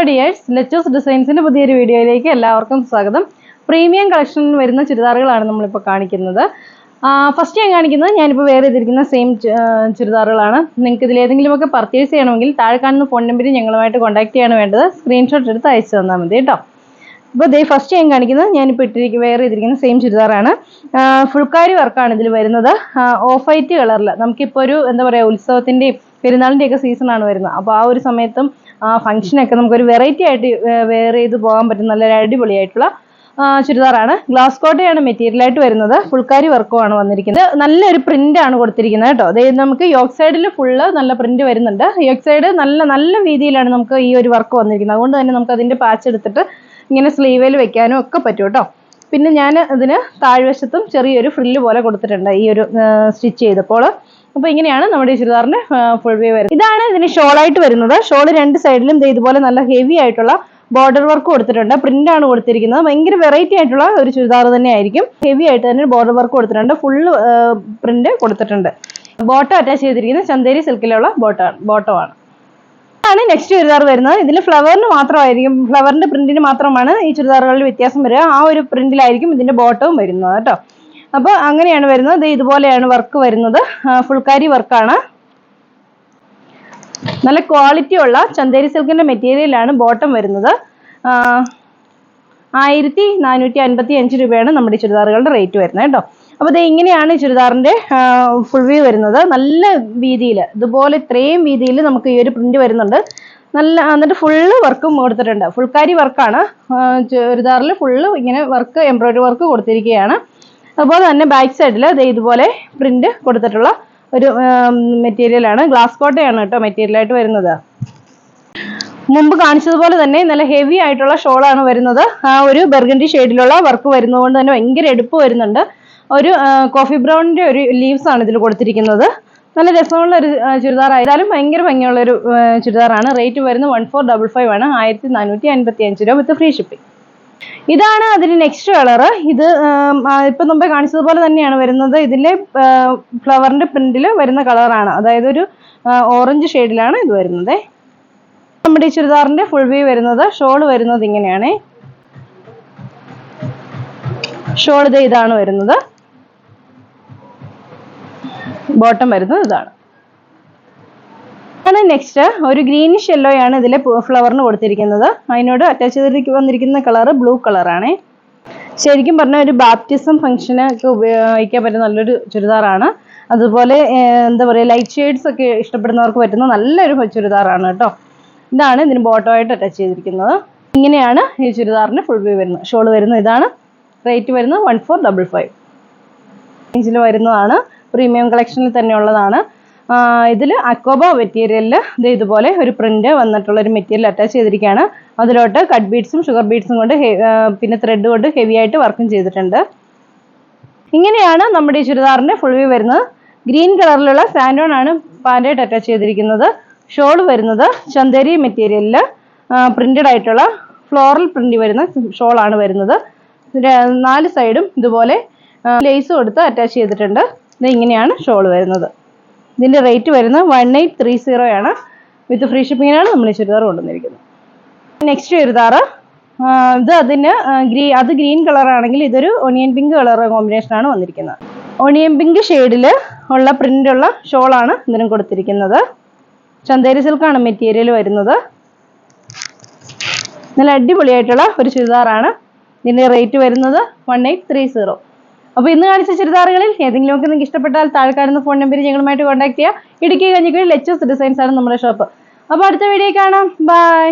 Hello dears let's ഡിസൈൻസിന്റെ പുതിയൊരു വീഡിയോയിലേക്ക് എല്ലാവർക്കും സ്വാഗതം. പ്രീമിയം കളക്ഷനിൽ വരുന്ന ചുരിദാറുകളാണ് നമ്മളിപ്പോൾ കാണിക്കുന്നത്. ഫസ്റ്റ് ഞാൻ കാണിക്കുന്നത് ഞാനിപ്പോൾ വേറെ ചെയ്തിരിക്കുന്ന സെയിം ചുരിദാറുകളാണ്. നിങ്ങൾക്ക് ഇതിലേതെങ്കിലുമൊക്കെ പർച്ചേസ് ചെയ്യണമെങ്കിൽ താഴെ കാണുന്ന ഫോൺ നമ്പറിൽ ഞങ്ങളുമായിട്ട് കോൺടാക്ട് ചെയ്യാണ് വേണ്ടത്. സ്ക്രീൻഷോട്ട് എടുത്ത് അയച്ചു തന്നാൽ മതി കേട്ടോ. ഇപ്പോൾ ദേ ഫസ്റ്റ് ഞാൻ കാണിക്കുന്നത് ഞാനിപ്പോൾ ഇട്ടിരിക്കുന്ന വേറെ ചെയ്തിരിക്കുന്ന സെയിം ചുരിദാറാണ്. ഫുൾക്കാരി വർക്കാണ് ഇതിൽ വരുന്നത്. ഓഫ് വൈറ്റ് കളറിൽ നമുക്കിപ്പോൾ ഒരു എന്താ പറയുക ഉത്സവത്തിന്റെയും പെരുന്നാളിന്റെയൊക്കെ സീസണാണ് വരുന്നത്. അപ്പോൾ ആ ഒരു സമയത്തും ഫംഗ്ഷനൊക്കെ നമുക്കൊരു വെറൈറ്റി ആയിട്ട് വെയർ ചെയ്ത് പോകാൻ പറ്റുന്ന നല്ല അടിപൊളിയായിട്ടുള്ള ആ, ചുരിദാറാണ്. ഗ്ലാസ് കോട്ടയാണ് മെറ്റീരിയൽ ആയിട്ട് വരുന്നത്. ഫുൾക്കാരി വർക്കുമാണ് വന്നിരിക്കുന്നത്. നല്ലൊരു പ്രിന്റ് ആണ് കൊടുത്തിരിക്കുന്നത് കേട്ടോ. അതായത് നമുക്ക് യോക്ക് സൈഡിൽ ഫുള്ള് നല്ല പ്രിന്റ് വരുന്നുണ്ട്. യോക്ക് സൈഡ് നല്ല നല്ല രീതിയിലാണ് നമുക്ക് ഈ ഒരു വർക്ക് വന്നിരിക്കുന്നത്. അതുകൊണ്ട് തന്നെ നമുക്ക് അതിന്റെ പാച്ച് എടുത്തിട്ട് ഇങ്ങനെ സ്ലീവിൽ വെക്കാനും ഒക്കെ പറ്റും കേട്ടോ. പിന്നെ ഞാൻ ഇതിന് താഴ്വശത്തും ചെറിയൊരു ഫ്രില്ല് പോലെ കൊടുത്തിട്ടുണ്ട് ഈ ഒരു സ്റ്റിച്ച് ചെയ്തപ്പോൾ. അപ്പോൾ ഇങ്ങനെയാണ് നമ്മുടെ ചുരിദാറിന്റെ ഫുൾ വ്യൂ വരുന്നത്. ഇതാണ് ഇതിന് ഷോളായിട്ട് വരുന്നത്. ഷോൾ രണ്ട് സൈഡിലും ഇതുപോലെ നല്ല ഹെവി ആയിട്ടുള്ള ബോർഡർ വർക്ക് കൊടുത്തിട്ടുണ്ട്. പ്രിന്റ് ആണ് കൊടുത്തിരിക്കുന്നത്. ഭയങ്കര വെറൈറ്റി ആയിട്ടുള്ള ഒരു ചുരിദാർ തന്നെ ആയിരിക്കും ഹെവി ആയിട്ട് തന്നെ ബോർഡർ വർക്ക് കൊടുത്തിട്ടുണ്ട്. ഫുള്ള് പ്രിന്റ് കൊടുത്തിട്ടുണ്ട്. ബോട്ടം അറ്റാച്ച് ചെയ്തിരിക്കുന്നത് ചന്തേരി സിൽക്കിലുള്ള ബോട്ടോ ബോട്ടമാണ് ആണ്. നെക്സ്റ്റ് ചുരിദാർ വരുന്നത്. ഇതിൽ ഫ്ലവറിന് മാത്രമായിരിക്കും ഫ്ലവറിന്റെ പ്രിന്റിന് മാത്രമാണ് ഈ ചുരിദാറുകളിൽ വ്യത്യാസം വരിക. ആ ഒരു പ്രിന്റിലായിരിക്കും ഇതിന്റെ ബോട്ടവും വരുന്നത് കേട്ടോ. അപ്പോൾ അങ്ങനെയാണ് വരുന്നത്. ഇതുപോലെയാണ് വർക്ക് വരുന്നത്. ഫുൾക്കാരി വർക്കാണ് നല്ല ക്വാളിറ്റി ഉള്ള ചന്തേരി സിൽക്കിന്റെ മെറ്റീരിയലാണ് ബോട്ടം വരുന്നത്. ആയിരത്തി നാനൂറ്റി അൻപത്തി അഞ്ച് രൂപയാണ് നമ്മുടെ ചുരിദാറുകളുടെ റേറ്റ് വരുന്നത് കേട്ടോ. അപ്പോൾ ഇത് ഇങ്ങനെയാണ് ചുരിദാറിന്റെ ഫുൾ വ്യൂ വരുന്നത്. നല്ല വീതിയിൽ ഇതുപോലെ ഇത്രയും വീതിയിൽ നമുക്ക് ഈ ഒരു പ്രിന്റ് വരുന്നുണ്ട്. നല്ല എന്നിട്ട് ഫുള്ള് വർക്കും കൊടുത്തിട്ടുണ്ട്. ഫുൾക്കാരി വർക്കാണ് ചുരിദാറിൽ ഫുള്ള് ഇങ്ങനെ വർക്ക് എംബ്രോയിഡറി വർക്ക് കൊടുത്തിരിക്കുകയാണ്. അതുപോലെ തന്നെ ബാക്ക് സൈഡിൽ ഇതുപോലെ പ്രിന്റ് കൊടുത്തിട്ടുള്ള ഒരു മെറ്റീരിയലാണ് ഗ്ലാസ് കോട്ടയാണ് കേട്ടോ മെറ്റീരിയൽ ആയിട്ട് വരുന്നത്. മുമ്പ് കാണിച്ചതുപോലെ തന്നെ നല്ല ഹെവി ആയിട്ടുള്ള ഷോളാണ് വരുന്നത്. ആ ഒരു ബെർഗണ്ടി ഷെയ്ഡിലുള്ള വർക്ക് വരുന്നതുകൊണ്ട് തന്നെ ഭയങ്കര എടുപ്പ് വരുന്നുണ്ട്. ഒരു കോഫി ബ്രൗണിന്റെ ഒരു ലീവ്സ് ആണ് ഇതിൽ കൊടുത്തിരിക്കുന്നത്. നല്ല രസമുള്ള ഒരു ചുരിദാർ ആയാലും ഭയങ്കര ഭംഗിയുള്ള ഒരു ചുരിദാറാണ്. റേറ്റ് വരുന്നത് വൺ ഫോർ ഡബിൾ ഫൈവ് ആണ്. ആയിരത്തി നാനൂറ്റി അൻപത്തി അഞ്ച് രൂപ വിത്ത് ഫ്രീ ഷിപ്പിംഗ് ഇതാണ് അതിന് നെക്സ്റ്റ് കളർ ഇത് ഇപ്പം മുമ്പേ കാണിച്ചതുപോലെ തന്നെയാണ് വരുന്നത്. ഇതിലെ ഫ്ലവറിന്റെ പ്രിന്റിൽ വരുന്ന കളറാണ് അതായത് ഒരു ഓറഞ്ച് ഷെയ്ഡിലാണ് ഇത് വരുന്നത്. നമ്മുടെ ഈ ചുരിദാറിന്റെ ഫുൾ വ്യൂ വരുന്നത് ഷോൾ വരുന്നത് ഇങ്ങനെയാണ്. ഷോൾ ഇത് ഇതാണ് വരുന്നത്. ബോട്ടം വരുന്നത് ഇതാണ്. നെക്സ്റ്റ് ഒരു ഗ്രീനിഷ് യെല്ലോ ആണ് ഇതിലെ ഫ്ലവറിന് കൊടുത്തിരിക്കുന്നത്. അതിനോട് അറ്റാച്ച് ചെയ്തിരിക്കുന്ന വന്നിരിക്കുന്ന കളർ ബ്ലൂ കളറാണ് ശരിക്കും പറഞ്ഞാൽ ഒരു ബാപ്റ്റിസം ഫംഗ്ഷന് ഒക്കെ ഉപയോഗിക്കാൻ പറ്റുന്ന നല്ലൊരു ചുരിദാറാണ്. അതുപോലെ എന്താ പറയുക ലൈറ്റ് ഷെയ്ഡ്സ് ഒക്കെ ഇഷ്ടപ്പെടുന്നവർക്ക് പറ്റുന്ന നല്ലൊരു ചുരിദാറാണ് കേട്ടോ. ഇതാണ് ഇതിന് ബോട്ടമായിട്ട് അറ്റാച്ച് ചെയ്തിരിക്കുന്നത്. ഇങ്ങനെയാണ് ഈ ചുരിദാറിന് ഫുൾ വ്യൂ വരുന്നത്. ഷോൾ വരുന്നത് ഇതാണ്. റേറ്റ് വരുന്നത് വൺ ഫോർ ഡബിൾ ഫൈവ് വരുന്നതാണ്. പ്രീമിയം കളക്ഷനിൽ തന്നെ ഉള്ളതാണ് ഇതിൽ അക്കോബ മെറ്റീരിയലിൽ ഇത് ഇതുപോലെ ഒരു പ്രിന്റ് വന്നിട്ടുള്ള ഒരു മെറ്റീരിയൽ അറ്റാച്ച് ചെയ്തിരിക്കുകയാണ് അതിലോട്ട് കട്ട് ബീഡ്സും ഷുഗർ ബീഡ്സും കൊണ്ട് പിന്നെ ത്രെഡ് കൊണ്ട് ഹെവി ആയിട്ട് വർക്കും ചെയ്തിട്ടുണ്ട്. ഇങ്ങനെയാണ് നമ്മുടെ ഈ ചുരിദാറിന്റെ ഫുൾ വ്യൂ വരുന്നത്. ഗ്രീൻ കളറിലുള്ള സാൻഡോൺ ആണ് പാന്റായിട്ട് അറ്റാച്ച് ചെയ്തിരിക്കുന്നത്. ഷോൾ വരുന്നത് ചന്തേരി മെറ്റീരിയലിൽ പ്രിന്റഡ് ആയിട്ടുള്ള ഫ്ലോറൽ പ്രിന്റ് വരുന്ന ഷോൾ ആണ് വരുന്നത്. നാല് സൈഡും ഇതുപോലെ ലേസ് കൊടുത്ത് അറ്റാച്ച് ചെയ്തിട്ടുണ്ട്. ഇത് ഇങ്ങനെയാണ് ഷോൾ വരുന്നത്. ഇതിന്റെ റേറ്റ് വരുന്നത് വൺ എയ്റ്റ് ത്രീ സീറോ ആണ്. വിത്ത് ഫ്രീ ഷിപ്പിങ്ങിനാണ് നമ്മൾ ഈ ചുരിദാർ കൊണ്ടുവന്നിരിക്കുന്നത്. നെക്സ്റ്റ് ചുരിദാർ. ഇത് അതിന് ഗ്രീ അത് ഗ്രീൻ കളറാണെങ്കിൽ ഇതൊരു ഒണിയൻ പിങ്ക് കളർ കോമ്പിനേഷൻ ആണ് വന്നിരിക്കുന്നത്. ഒണിയൻ പിങ്ക് ഷെയ്ഡിൽ ഉള്ള പ്രിന്റ് ഉള്ള ഷോളാണ് ഇതിനും കൊടുത്തിരിക്കുന്നത്. ചന്തേരി സിൽക്കാണ് മെറ്റീരിയൽ വരുന്നത്. നല്ല അടിപൊളിയായിട്ടുള്ള ഒരു ചുരിദാറാണ് ഇതിന്റെ റേറ്റ് വരുന്നത് വൺ എയ്റ്റ് ത്രീ സീറോ അപ്പോൾ ഇന്ന് കാണിച്ച ചുരിദാറുകളിൽ ഏതെങ്കിലുമൊക്കെ നിങ്ങൾക്ക് ഇഷ്ടപ്പെട്ടാൽ താഴെ കാണുന്ന ഫോൺ നമ്പറിൽ ഞങ്ങളുമായിട്ട് കോൺടാക്ട് ചെയ്യുക ഇടുക്കി കഞ്ഞിക്കുഴി ലെച്ചസ് ഡിസൈൻസ് ആണ് നമ്മുടെ ഷോപ്പ് അപ്പോൾ അടുത്ത വീഡിയോ കാണാം. ബൈ